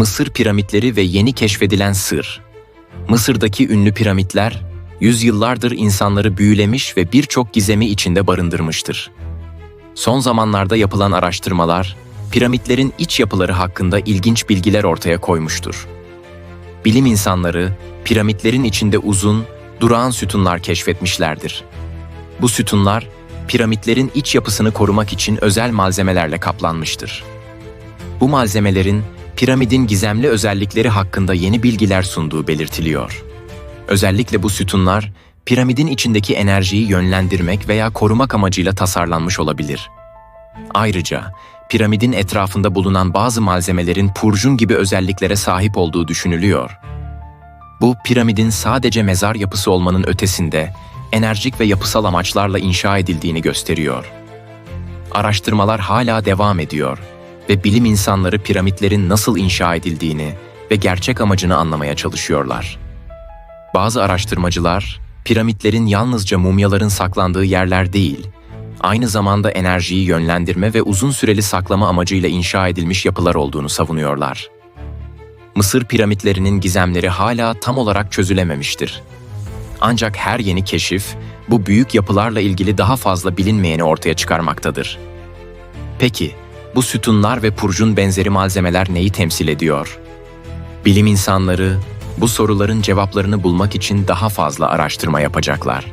Mısır piramitleri ve yeni keşfedilen sır. Mısır'daki ünlü piramitler, yüzyıllardır insanları büyülemiş ve birçok gizemi içinde barındırmıştır. Son zamanlarda yapılan araştırmalar, piramitlerin iç yapıları hakkında ilginç bilgiler ortaya koymuştur. Bilim insanları, piramitlerin içinde uzun, durağan sütunlar keşfetmişlerdir. Bu sütunlar, piramitlerin iç yapısını korumak için özel malzemelerle kaplanmıştır. Bu malzemelerin piramidin gizemli özellikleri hakkında yeni bilgiler sunduğu belirtiliyor. Özellikle bu sütunlar, piramidin içindeki enerjiyi yönlendirmek veya korumak amacıyla tasarlanmış olabilir. Ayrıca, piramidin etrafında bulunan bazı malzemelerin purjun gibi özelliklere sahip olduğu düşünülüyor. Bu, piramidin sadece mezar yapısı olmanın ötesinde, enerjik ve yapısal amaçlarla inşa edildiğini gösteriyor. Araştırmalar hala devam ediyor ve bilim insanları piramitlerin nasıl inşa edildiğini ve gerçek amacını anlamaya çalışıyorlar. Bazı araştırmacılar, piramitlerin yalnızca mumyaların saklandığı yerler değil, aynı zamanda enerjiyi yönlendirme ve uzun süreli saklama amacıyla inşa edilmiş yapılar olduğunu savunuyorlar. Mısır piramitlerinin gizemleri hala tam olarak çözülememiştir. Ancak her yeni keşif, bu büyük yapılarla ilgili daha fazla bilinmeyeni ortaya çıkarmaktadır. Peki, bu sütunlar ve purcun benzeri malzemeler neyi temsil ediyor? Bilim insanları bu soruların cevaplarını bulmak için daha fazla araştırma yapacaklar.